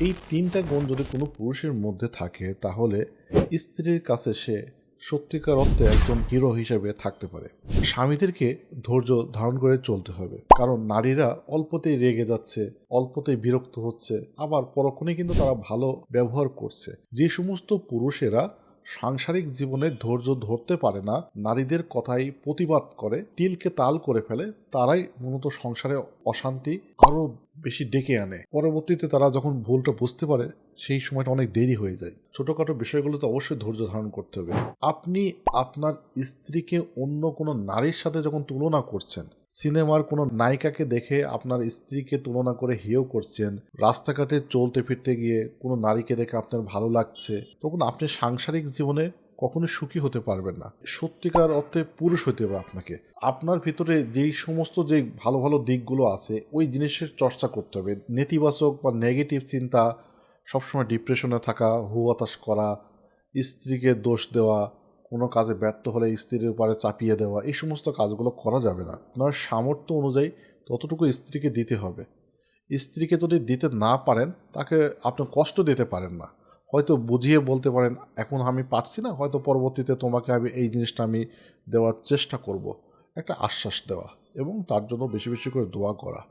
এই তিনটা গুণ যদি কোনো পুরুষের মধ্যে থাকে, তাহলে স্ত্রীর কাছে সে সত্যিকার অর্থে একজন হিরো হিসেবে থাকতে পারে। স্বামীদেরকে ধৈর্য ধারণ করে চলতে হবে। কারণ নারীরা অল্পতেই রেগে যাচ্ছে, অল্পতেই বিরক্ত হচ্ছে, আবার পরক্ষণে কিন্তু তারা ভালো ব্যবহার করছে। যে সমস্ত পুরুষেরা সাংসারিক জীবনে ধৈর্য ধরতে পারে না, নারীদের কথাই প্রতিবাদ করে, তিলকে তাল করে ফেলে, তারাই মূলত সংসারে অশান্তি আরও বেশি ডেকে আনে। পরবর্তীতে তারা যখন ভুলটা বুঝতে পারে, সেই সময়টা অনেক দেরি হয়ে যায়। ছোটোখাটো বিষয়গুলোতে অবশ্যই ধৈর্য ধারণ করতে হবে। আপনি আপনার স্ত্রীকে অন্য কোনো নারীর সাথে যখন তুলনা করছেন, সিনেমার কোনো নায়িকাকে দেখে আপনার স্ত্রীকে তুলনা করে হেয় করছেন, রাস্তাঘাটে চলতে ফিরতে গিয়ে কোনো নারীকে দেখে আপনার ভালো লাগছে, তখন আপনি সাংসারিক জীবনে কখনো সুখী হতে পারবেন না। সত্যিকার অর্থে পুরুষ হতে হবে আপনাকে। আপনার ভিতরে যেই সমস্ত যে ভালো ভালো দিকগুলো আছে, ওই জিনিসের চর্চা করতে হবে। নেতিবাচক বা নেগেটিভ চিন্তা, সবসময় ডিপ্রেশনে থাকা হুয়াতাস করা, স্ত্রীকে দোষ দেওয়া, কোনো কাজে ব্যর্থ হলে স্ত্রীর উপরে চাপিয়ে দেওয়া, এই সমস্ত কাজগুলো করা যাবে না। আপনার সামর্থ্য অনুযায়ী ততটুকু স্ত্রীকে দিতে হবে। স্ত্রীকে যদি দিতে না পারেন, তাকে আপনি কষ্ট দিতে পারেন না। হয়তো বুঝিয়ে বলতে পারেন, এখন আমি পারছি না, হয়তো পরবর্তীতে তোমাকে আমি এই জিনিসটা আমি দেওয়ার চেষ্টা করব। একটা আশ্বাস দেওয়া এবং তার জন্য বেশি বেশি করে দোয়া করা।